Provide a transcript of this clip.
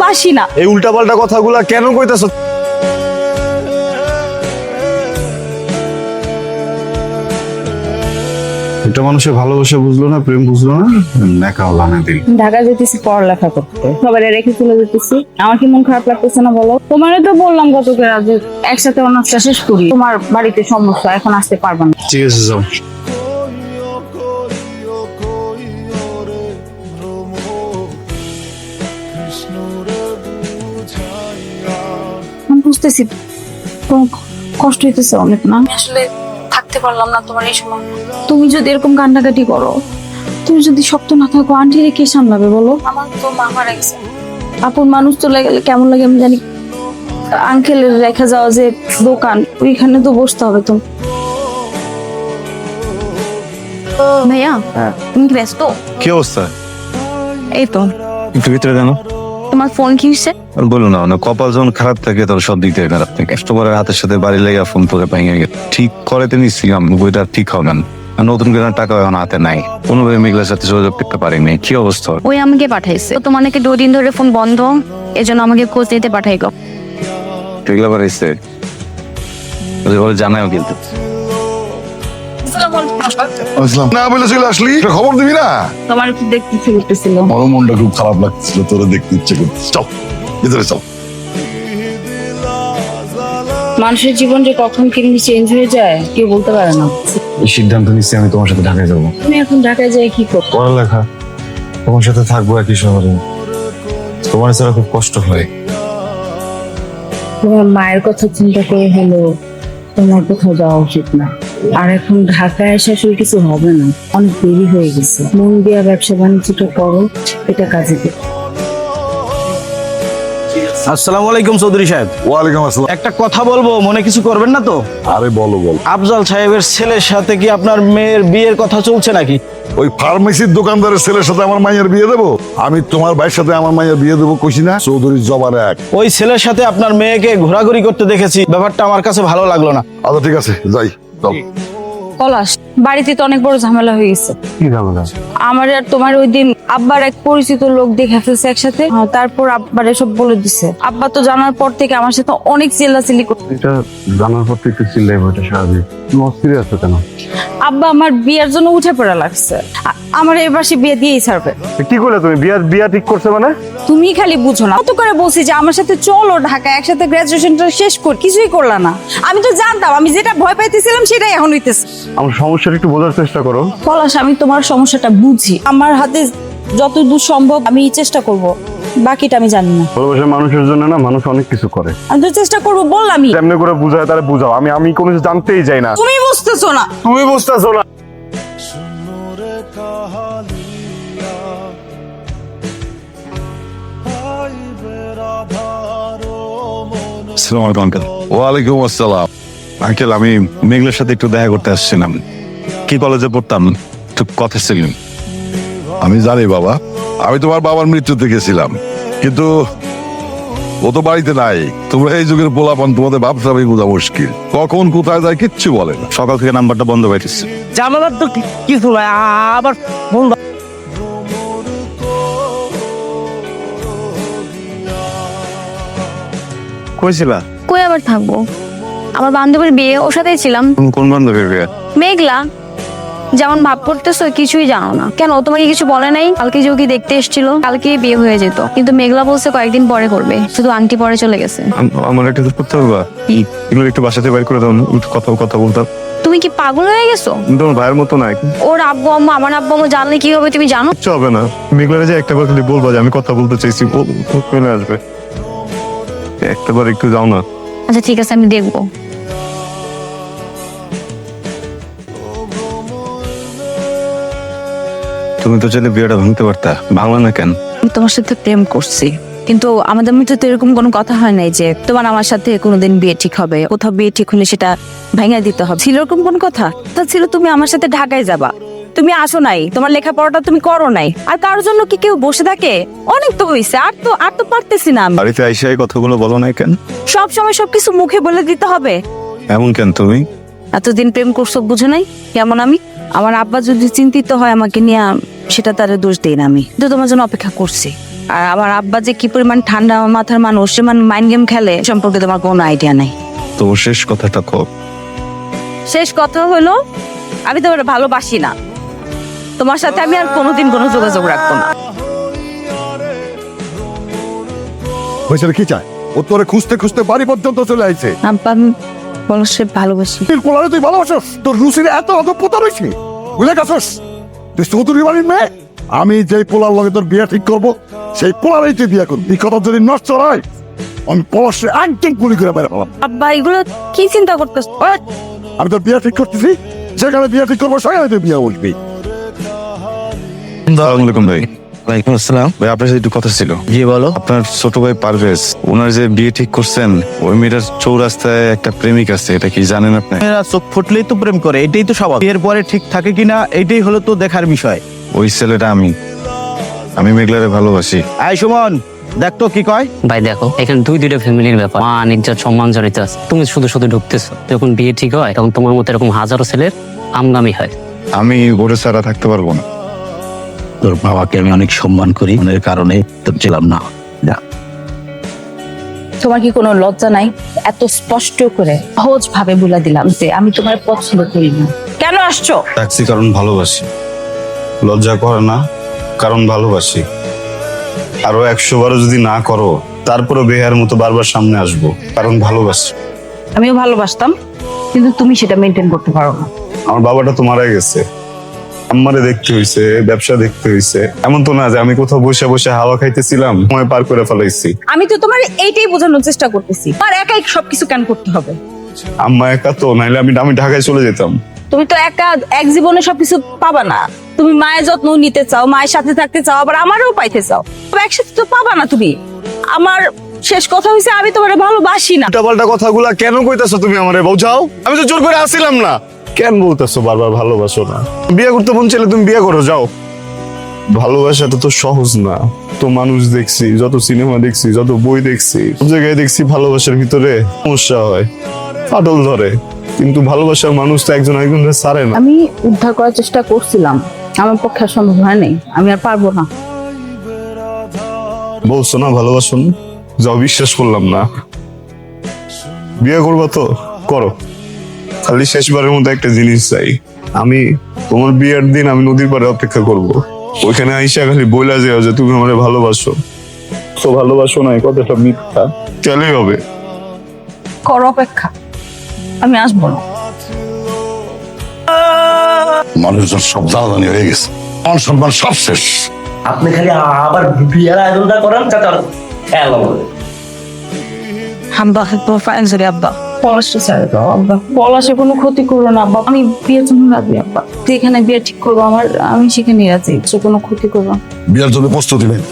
ভালোবাসি না। এই উল্টাপাল্টা কথাগুলা কেন কইতাছ? একটা মানুষের ভালোবাসা বুঝলো না প্রেম বুঝলো না নেকা হলো না দিল। ঢাকা যেতেছি পড়ালেখা করতে। সবাই রেখে চলে যেতেছি। আমার কি মন খারাপ লাগতেছে না বলো? তোমারও তো বললাম গতকে আজ একসাথে অনার্সটা শেষ করি। তোমার বাড়িতে সমস্যা এখন আসতে পারবা না। ঠিক আছে যাও। বুঝতেছি। কষ্ট হইতেছে অনেক না? আমি আসলে থাকতে পারলাম না তোমার এই সময়। তুমি যদি এরকম কান্নাকাটি করো তুমি যদি শক্ত না থাকো আন্টি রে কে সামলাবে বলো? আমার তো মামার একজন আপন মানুষ চলে গেলে কেমন লাগে আমি জানি। আঙ্কেলের রেখে যাওয়া যে দোকান ওইখানে তো বসতে হবে তো। ভাইয়া তুমি কি ব্যস্ত? কি অবস্থা? এই তো। একটু ভিতরে জানো তোমার ফোন কি হচ্ছে বলো না মানে কপাল যখন খারাপ থাকে তখন সব দিক থেকে খারাপ থাকে। কাস্টমারের হাতের সাথে বাড়ি লেগে ফোন করে ভেঙে গেছে ঠিক করে করেতে নিচ্ছিলাম বইটা ঠিক হবে না। নতুন করে টাকা এখন হাতে নাই। কোনোভাবে মেঘলার সাথে যোগাযোগ করতে পারিনি। কি অবস্থা? ওই আমাকে পাঠাইছে। তো তোমার নাকি দুদিন ধরে ফোন বন্ধ। এজন্য আমাকে খোঁজ নিতে পাঠাই গো মেঘলা ওরে জানাও কিন্তু। আসলাম না বলে চলে আসলি? খবর দিবি না? তোমার একটু দেখতে ইচ্ছে করতেছিল। আমার মনটা খুব খারাপ লাগছিল তোরা দেখতে ইচ্ছে করছিস চল ভিতরে চল। মানুষের জীবন যে কখন কেমনি চেঞ্জ হয়ে যায় কেউ বলতে পারে না। এই সিদ্ধান্ত নিচ্ছি আমি তোমার সাথে ঢাকায় যাব। তুমি এখন ঢাকায় যাই কি করো? পড়ালেখা তোমার সাথে থাকব একই শহরে। তোমার ছাড়া খুব কষ্ট হয়। তোমার মায়ের কথা চিন্তা করে হলো তোমার কোথাও যাওয়া উচিত না। আর এখন ঢাকায় এসে আসলে কিছু হবে না। অনেক দেরি হয়ে গেছে। মন দিয়া ব্যবসা বাণিজ্যটা করো এটা কাজে দেবে আসসালামু আলাইকুম চৌধুরী সাহেব। ওয়ালাইকুম আসসালাম। একটা কথা বলব মনে কিছু করবেন না তো? আরে বলো বল। আফজাল সাহেবের ছেলের সাথে কি আপনার মেয়ের বিয়ের কথা চলছে নাকি? ওই ফার্মেসির দোকানদারের ছেলের সাথে আমার মাইয়ের বিয়ে দেবো? আমি তোমার ভাইয়ের সাথে আমার মাইয়ের বিয়ে দেবো কইছি না? চৌধুরীর জবার এক। ওই ছেলের সাথে আপনার মেয়েকে ঘোরাঘুরি করতে দেখেছি ব্যাপারটা আমার কাছে ভালো লাগল না। আচ্ছা ঠিক আছে যাই। চল পলাশ। বাড়িতে তো অনেক বড় ঝামেলা হয়ে গেছে। কি ঝামেলা? আমার আর তোমার ওই দিন আব্বার এক পরিচিত লোক দেখে ফেলছে একসাথে। তারপর আব্বার এসব বলে দিছে। আব্বা তো জানার পর থেকে আমার সাথে অনেক চিল্লাচিল্লি এটা জানার পর তো একটু চিল্লাই স্বাভাবিক। তুমি অস্থির আছো কেন? আব্বা আমার বিয়ের জন্য উঠে পড়া লাগছে। আ- আমার এবার সে বিয়ে দিয়েই ছাড়বে। কি করলে তুমি? বিয়া বিয়া ঠিক করছে মানে? তুমি খালি বুঝো না। কত করে বলছি যে আমার সাথে চলো ঢাকা একসাথে গ্রাজুয়েশনটা শেষ কর কিছুই করলা না। আমি তো জানতাম আমি যেটা ভয় পাইতেছিলাম সেটাই এখন হইতেছে। আমার সমস্যাটা একটু বোঝার চেষ্টা করো। পলাশ আমি তোমার সমস্যাটা বুঝি। আমার হাতে যতদূর সম্ভব আমি চেষ্টা করব। বাকিটা আমি জানি না। ভালোবাসার মানুষের জন্য না মানুষ অনেক কিছু করে। আমি তো চেষ্টা করব বললামই তেমনি করে বুঝায় তারা বুঝাও। আমি আমি কোনো কিছু জানতেই চাই না। তুমি বুঝতেছো না। তুমি বুঝতেছো না। আসসালামু আলাইকুম আঙ্কেল। ওয়ালাইকুম আসসালাম। আঙ্কেল আমি মেঘলের সাথে একটু দেখা করতে আসছিলাম। কি কলেজে পড়তাম? একটু কথা ছিলাম আমি জানি বাবা আমি তোমার বাবার মৃত্যুতে গেছিলাম। কিন্তু ও তো বাড়িতে নাই। তোমরা এই যুগের পোলাপান তোমাদের ভাবসাবি বোঝা মুশকিল। কখন কোথায় যায় কিচ্ছু বলে না। সকাল থেকে নাম্বারটা বন্ধ পাইতেছে জানালার তো কিছু আ- আবার দাও। কইছিলা কই আবার থাকব? আমার বান্ধবীর বিয়ে ওর সাথেই ছিলাম। কোন- কোন বান্ধবীর বিয়ে? মেঘলা। যেমন ভাব করতেছো কিছুই জানো না। কেন ও তোমাকে কিছু বলে নাই? কালকে যে কি দেখতে এসেছিল কালকে বিয়ে হয়ে যেত। কিন্তু মেঘলা বলছে কয়েকদিন পরে করবে। শুধু আংটি পরে চলে গেছে। আমার একটা হেল্প করতে হবে এগুলো একটু বাসাতে বাইর করে দাও কথা কথা বলতাম। তুমি কি পাগল হয়ে গেছো? তুমি তোমার ভাইয়ের মতো নাই। ওর আব্বু আম্মু আমার আব্বু আম্মু জানলে কি হবে তুমি জানো? কিচ্ছু হবে না। মেঘলারে যে একটা বার খালি বলবা যে আমি কথা বলতে চাইছি চলে আসবে। একটা বার একটু যাও না। আচ্ছা ঠিক আছে আমি দেখব। তুমি তো চাইলে বিয়েটা ভাঙতে পারতা। ভাঙলা না কেন? আমি তোমার সাথে প্রেম করছি। কিন্তু আমাদের মধ্যে তো এরকম কোনো কথা হয় নাই যে তোমার আমার সাথে কোনোদিন বিয়ে ঠিক হবে কোথাও বিয়ে ঠিক হলে সেটা ভেঙে দিতে হবে। ছিল এরকম কোন কথা? তা ছিল তুমি আমার সাথে ঢাকায় যাবা। তুমি আসো নাই তোমার লেখাপড়াটা তুমি করো নাই। আর কারোর জন্য কি কেউ বসে থাকে? অনেক তো হয়েছে আর তো আর তো পারতেছি না আমি। বাড়িতে আইসা এই কথাগুলো বলো নাই কেন? সব সময় সবকিছু মুখে বলে দিতে হবে। এমন কেন তুমি? এতদিন প্রেম করছ বুঝো নাই? কেমন আমি? আমার আব্বা যদি চিন্তিত হয় আমাকে নিয়ে সেটা তার দোষ দেই না আমি। তো তোমার জন্য অপেক্ষা করছি। আর আমার আব্বা যে কি পরিমাণ ঠান্ডা মাথার মানুষ সমান মাইন্ড গেম খেলে সম্পর্কে তোমার কোনো আইডিয়া নাই। তো শেষ কথাটা কর শেষ কথা হলো আমি তোমার ভালোবাসি না। তোমার সাথে আমি আর কোনোদিন কোনো যোগাযোগ রাখব না। হয়েছে কি চায় ও তোরে খুঁজতে খুঁজতে বাড়ি পর্যন্ত চলে আইছে। আব্বা আমি পলাশে ভালোবাসি। তুই ভালোবাসস? তোর রুচির এত অত পোতা রয়েছে বুঝলে গেছস? তুই চৌধুরী বাড়ির মেয়ে? আমি যেই পোলার লগে তোর বিয়ে ঠিক করব সেই পোলারই তুই বিয়ে করবি এই কথা যদি নষ্ট হয় আমি পলাশে একদম গুলি করে বেড়ে পেলাম আব্বা এগুলো কি চিন্তা করতেছ? আমি তোর বিয়ে ঠিক করতেছি। যেখানে বিয়ে ঠিক করব সেখানে তুই বিয়ে বসবি। আসসালামু আলাইকুম ভাই। ওয়ালাইকুম আসসালাম। ভাই আপনার সাথে একটু কথা ছিল। জি বলো। আপনার ছোট ভাই পারভেজ ওনার যে বিয়ে ঠিক করছেন ওই মেয়েটার চৌরাস্তায় একটা প্রেমিক আছে এটা কি জানেন আপনি? মেয়েরা চোখ ফুটলেই তো প্রেম করে এটাই তো স্বভাব। এর পরে ঠিক থাকে কিনা এটাই হলো তো দেখার বিষয়। ওই ছেলেটা আমি। আমি মেঘলারে ভালোবাসি। সুমন দেখ তো কি কয়। ভাই দেখো এখানে দুই দুইটা ফ্যামিলির ব্যাপার। মা নির্যাত সম্মান জড়িত আছে। তুমি শুধু শুধু ঢুকতেছো। যখন বিয়ে ঠিক হয় তখন তোমার মতো এরকম হাজারো ছেলের আমদামি হয়। আমি ওরে ছাড়া থাকতে পারব না। তোর বাবাকে আমি অনেক সম্মান করি মনের কারণে তোর ছিলাম না। যা। তোমার কি কোনো লজ্জা নাই? এত স্পষ্ট করে সহজ ভাবে বলে দিলাম যে আমি তোমার পছন্দ করি না। কেন আসছো? ডাকছি কারণ ভালোবাসি। লজ্জা করে না কারণ ভালোবাসি। আরও একশো বারো যদি না করো তারপরে বেহার মতো বারবার সামনে আসব কারণ ভালোবাসি। আমিও ভালোবাসতাম কিন্তু তুমি সেটা মেনটেন করতে পারো না। আমার বাবাটা তো মারা গেছে। আম্মারে দেখতে হইছে ব্যবসা দেখতে হইছে। এমন তো না যে আমি কোথাও বসে বসে হাওয়া খাইতেছিলাম সময় পার করে ফেলাইছি। আমি তো তোমার এইটাই বোঝানোর চেষ্টা করতেছি। আর একাই সবকিছু কেন করতে হবে? আম্মা একা তো নাইলে আমি আমি ঢাকায় চলে যেতাম। তুমি তো একা এক জীবনে সবকিছু পাবা না। তুমি মায়ের যত্ন নিতে চাও মায়ের সাথে থাকতে চাও আবার আমারও পাইতে চাও। একসাথে তো পাবা না তুমি। আমার শেষ কথা হয়েছে আমি তোমার ভালোবাসি না। উল্টাপাল্টা কথাগুলা কেন কইতাছো তুমি আমারে? বোঝাও আমি তো জোর করে আসছিলাম না। কেন বলতেছো বারবার ভালোবাসো না? বিয়ে করতে মন চাইলে তুমি বিয়ে করো যাও। ভালোবাসাটা তো সহজ না। তো মানুষ দেখছি যত সিনেমা দেখছি যত বই দেখছি সব জায়গায় দেখছি ভালোবাসার ভিতরে সমস্যা হয় ফাটল ধরে। কিন্তু ভালোবাসার মানুষ তো একজন একজনের ছাড়ে না। আমি উদ্ধার করার চেষ্টা করছিলাম। আমার পক্ষে সম্ভব হয় নাই। আমি আর পারব না। বলছো না ভালোবাসুন? যাও বিশ্বাস করলাম না। বিয়ে করব তো? করো। খালি শেষবারের মধ্যে একটা জিনিস চাই। আমি তোমার বিয়ের দিন আমি নদীর পাড়ে অপেক্ষা করব। ওইখানে আইসা খালি বইলা যাও যে তুমি আমারে ভালোবাসো। তো ভালোবাসো না এই কথাটা মিথ্যা। চলেই হবে। কর অপেক্ষা। আমি আসব না। মানুষজন সব জানাজানি হয়ে গেছে। মান সম্মান সব শেষ। আপনি খালি আবার বিয়ের আয়োজনটা করেন যাতে আর খেয়াল হবে আব্বা ফাইন সরি আব্বা। পলাশটা ছেড়ে দাও আব্বা। পলাশে কোনো ক্ষতি করো না আব্বা। আমি বিয়ের জন্য রাজি আব্বা। তুই এখানে বিয়ে ঠিক করব আমার আমি সেখানে রাজি সে কোনো ক্ষতি করব বিয়ের জন্য প্রস্তুতি নেই।